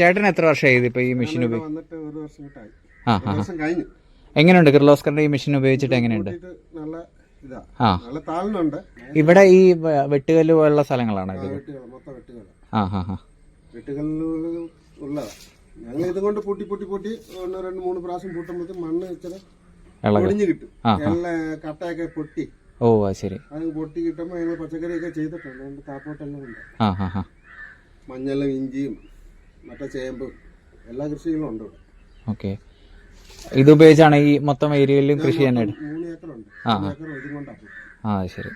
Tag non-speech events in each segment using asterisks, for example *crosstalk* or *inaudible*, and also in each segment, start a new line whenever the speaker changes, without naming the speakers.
ചേട്ടൻ എത്ര വർഷമായി ഇതിപ്പോ ഈ മെഷീൻ ആ എങ്ങനെയുണ്ട് കിർലോസ്കറിന്റെ ഈ മെഷീൻ ഉപയോഗിച്ചിട്ട് എങ്ങനെയുണ്ട്? ആ. ഇവിടെ ഈ വെട്ടുകല്ല് പോലുള്ള സ്ഥലങ്ങളാണ് ഇത്? ആ ഹാ ഹാ
ഞങ്ങൾ പൂട്ടി പൂട്ടി പൂട്ടി ഒന്ന് രണ്ട് മൂന്ന് പ്രാവശ്യം മണ്ണ് ഇച്ചിരി
ഇളക.
ഒടിഞ്ഞു കിട്ടും. കട്ടയൊക്കെ പൊട്ടി.
ഓ ശരി.
അത് പൊട്ടി കിട്ടുമ്പോൾ ഞങ്ങൾ പച്ചക്കറിയൊക്കെ ചെയ്തിട്ടുണ്ട്. ഉണ്ട്. മഞ്ഞളും ഇഞ്ചിയും മറ്റേ ചേമ്പും. എല്ലാ കൃഷികളും ഉണ്ട്. ഇവിടെ
ഓക്കെ. ഇത് ഉപയോഗിച്ചാണ് ഈ മൊത്തം ഏരിയയിലും കൃഷി ചെയ്യാനായിട്ട്
മൂന്ന് ഏക്കറുണ്ട്
ആ,
മൂന്ന് ഏക്കർ ഇതും കൊണ്ടാ
ആ അത് ശരി.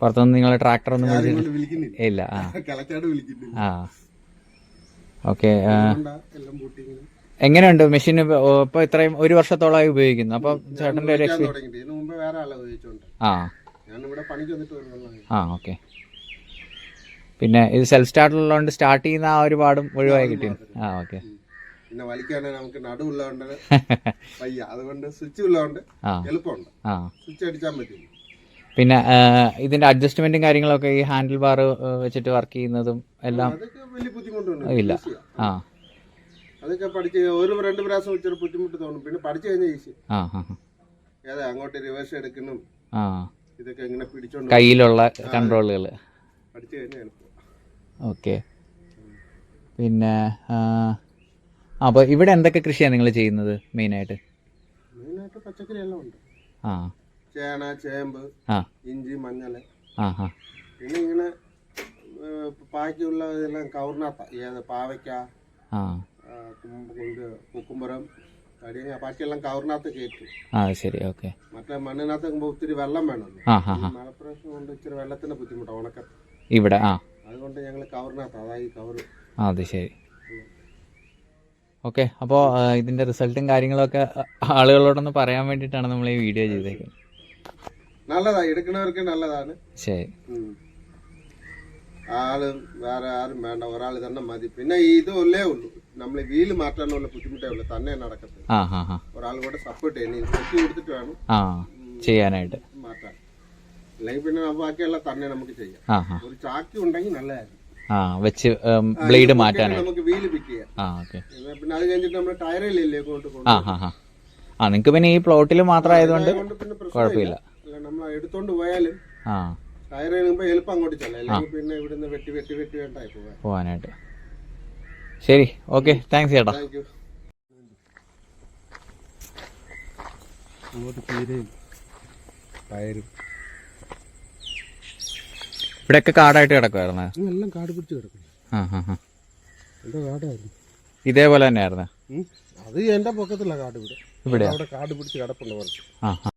പുറത്തുനിന്ന് നിങ്ങൾ ട്രാക്ടർ ഒന്നും
വിളിക്കുന്നില്ല.
ഇല്ല ആ. *laughs*
വിളിക്കുന്നില്ല.
ആ. ഓക്കെ
അതുകൊണ്ടാ എല്ലാം പൂട്ടി ഇങ്ങനെ.
എങ്ങനെയുണ്ട്? മെഷീൻ ഇപ്പൊ ഇത്രയും ഒരു വർഷത്തോളമായി ഉപയോഗിക്കുന്നു. അപ്പൊ ചേട്ടന്റെ ഒരു എക്സ്പീരിയൻസ്
തുടങ്ങിയിട്ട് ഇതിനു മുമ്പ് വേറെ ആളെ ഉപയോഗിച്ചോണ്ട്.
ആ.
ഞാൻ ഇവിടെ പണിക്ക് വന്നിട്ട് വരുന്നതാണ്
ആ ഓക്കെ. പിന്നെ ഇത് സെൽഫ് സ്റ്റാർട്ടുള്ളതുകൊണ്ട് സ്റ്റാർട്ട് ചെയ്യുന്ന ആ ഒരു പാടും ഒഴിവായി കിട്ടി ആ ഓക്കെ
പിന്നെ വലിക്കാണെങ്കിൽ നമുക്ക് നടുവുള്ളതുകൊണ്ട് *laughs* വയ്യ. അതുകൊണ്ട് സ്വിച്ച് ഉള്ളതുകൊണ്ട് എളുപ്പമുണ്ട്.
ആ.
സ്വിച്ച് അടിച്ചാൽ പറ്റും.
പിന്നെ ഇതിന്റെ അഡ്ജസ്റ്റ്മെന്റും കാര്യങ്ങളൊക്കെ ഈ ഹാൻഡിൽ ബാർ വെച്ചിട്ട് വർക്ക് ചെയ്യുന്നതും എല്ലാം
വലിയ ബുദ്ധിമുട്ടുണ്ട്
ഇല്ല. ആ.
അതൊക്കെ പഠിച്ച് ഒരു രണ്ട് പ്രാവശ്യം ഇച്ചിരി ബുദ്ധിമുട്ട് തോന്നും. പിന്നെ പഠിച്ചു കഴിഞ്ഞാൽ ഈസി. ഏതാ അങ്ങോട്ട് റിവേഴ്സ് എടുക്കണം ഇതൊക്കെ ഇങ്ങനെ പിടിച്ചോണ്ട്
കയ്യിലുള്ള കൺട്രോളുകൾ
പഠിച്ചു കഴിഞ്ഞാൽ എളുപ്പം.
ഓക്കെ. പിന്നെ അപ്പോൾ ഇവിടെ എന്തൊക്കെ കൃഷിയാണ് നിങ്ങൾ ചെയ്യുന്നത് മെയിനായിട്ട്?
മെയിനായിട്ട് പച്ചക്കറി എല്ലാം ഉണ്ട്.
ആ.
ചേന ചേമ്പ്
ആ.
ഇഞ്ചി മഞ്ഞൾ.
ആ ആ.
പിന്നെ ഇങ്ങനെ ബാക്കിയുള്ള ഇതെല്ലാം ഏത് പാവയ്ക്ക കുക്കുംബരം തടിയങ്ങ ബാക്കിയെല്ലാം കവറിനകത്ത് കയറ്റി.
ആ ശരി ഓക്കെ.
മറ്റേ മണ്ണിനകത്ത് ഒത്തിരി വെള്ളം
ആ
മലപ്രദേശം കൊണ്ട് ഇച്ചിരി വെള്ളത്തിന്റെ ബുദ്ധിമുട്ടാണ് ഉണക്കത്ത്.
ഇവിടെ ആ.
അതുകൊണ്ട് ഞങ്ങൾ കവറിനകത്ത് അതായത് കവറ്.
ആ അത് ശരി. ഓക്കെ അപ്പോൾ ഇതിന്റെ റിസൾട്ടും കാര്യങ്ങളൊക്കെ ആളുകളോടൊന്ന് പറയാൻ വേണ്ടിയിട്ടാണ് നമ്മൾ ഈ വീഡിയോ ചെയ്തേക്കുന്നത്.
നല്ലതാ എടുക്കുന്നവർക്ക് നല്ലതാണ്.
ശരി.
ആൾ വേറെ ആരും വേണ്ട ഒരാൾ തന്നെ മതി. പിന്നെ ഇതല്ലേ ഉള്ളൂ. നമ്മൾ വീൽ മാറ്റാനുള്ള ബുദ്ധിമുട്ടേ ഉള്ളൂ. തന്നെ നടക്കത്തില്ല. ഒരാൾ കൂടെ സപ്പോർട്ട് ചെയ്യണം കൊടുത്തിട്ട് വേണം
ചെയ്യാനായിട്ട്.
മാറ്റാൻ. അല്ലെങ്കിൽ പിന്നെ ബാക്കിയെല്ലാം തന്നെ നമുക്ക് ചെയ്യാം.
ആ ഹാ
ഒരു ചാക്കി ഉണ്ടെങ്കിൽ നല്ലതായിരുന്നു
ആ വെച്ച് ബ്ലേഡ് മാറ്റാനായിട്ട്.
നമുക്ക് വീൽ പിക്ക് ചെയ്യാം.
ആ ഓക്കെ.
പിന്നെ അത് കഴിഞ്ഞിട്ട് നമ്മൾ ടയറിലില്ലേ കൊണ്ട്
ആ ഹാ ഹാ ആ നിങ്ങൾക്ക് പിന്നെ ഈ പ്ലോട്ടിൽ മാത്രം ആയതുകൊണ്ട്
കൊണ്ട് പിന്നെ പ്രശ്നമില്ല.
കുഴപ്പമില്ല.
അല്ല നമ്മൾ എടുത്തോണ്ട് പോയാലും
ആ.
ടയർ കഴിയുമ്പോൾ എളുപ്പം അങ്ങോട്ട് ചെല്ലാം. അല്ലെങ്കിൽ പിന്നെ ഇവിടുന്ന് വെട്ടി വെട്ടി വെട്ടി വേണ്ടായി പോകാൻ.
പോവാനായിട്ട് ശരി ഓക്കെ. താങ്ക്സ് ചേട്ടാ.
താങ്ക് യു അങ്ങോട്ട് പയരും
ഇവിടെയൊക്കെ കാടായിട്ട് കിടക്കുമായിരുന്നു
എല്ലാം കാട് പിടിച്ച് കിടക്കുന്നു.
ആ ഹാ ഹാ
എന്താ കാടായിരുന്നു.
ഇതേപോലെ തന്നെയായിരുന്നു?
അത് എന്റെ പൊക്കത്തില്ല കാട് ഇവിടെ.
ഇവിടെ
അവിടെ കാട് പിടിച്ച് കിടപ്പുണ്ട് കുറച്ച്.
ആ ആ.